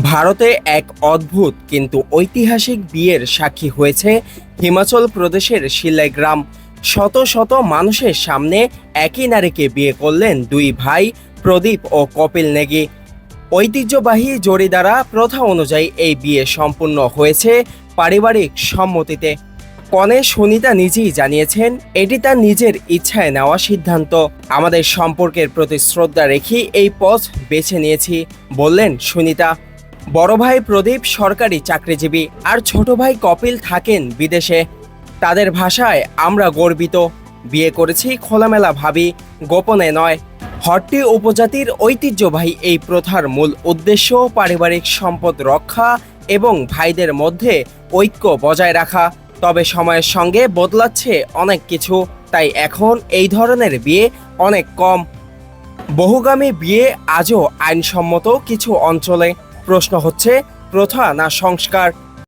ভারতে এক অদ্ভুত কিন্তু ঐতিহাসিক বিয়ের সাক্ষী হয়েছে হিমাচল প্রদেশের শিলাই গ্রাম। শত শত মানুষের সামনে একই নারীকে বিয়ে করলেন দুই ভাই, প্রদীপ ও কপিল নেগি। ঐতিহ্যবাহী জরিদারা প্রথা অনুযায়ী এই বিয়ে সম্পূর্ণ হয়েছে পারিবারিক সম্মতিতে। কনে সুনিতা নিজেই জানিয়েছেন, এটি তার নিজের ইচ্ছায় নেওয়া সিদ্ধান্ত। আমাদের সম্পর্কের প্রতি শ্রদ্ধা রেখে এই পথ বেছে নিয়েছি। বললেন সুনিতা। বড় ভাই প্রদীপ সরকারি চাকরিজীবী আর ছোট ভাই কপিল থাকেন বিদেশে। তাদের ভাষায় আমরা গর্বিত। বিয়ে করেছি খোলামেলা ভাবি, গোপনে নয়। হট্টি উপজাতির ঐতিহ্যবাহী এই প্রথার মূল উদ্দেশ্য পারিবারিক সম্পদ রক্ষা এবং ভাইদের মধ্যে ঐক্য বজায় রাখা। তবে সময়ের সঙ্গে বদলাচ্ছে অনেক কিছু, তাই এখন এই ধরনের বিয়ে অনেক কম। বহুগামী বিয়ে আজও আইনসম্মত কিছু অঞ্চলে প্রশ্ন হচ্ছে প্রথা না সংস্কার?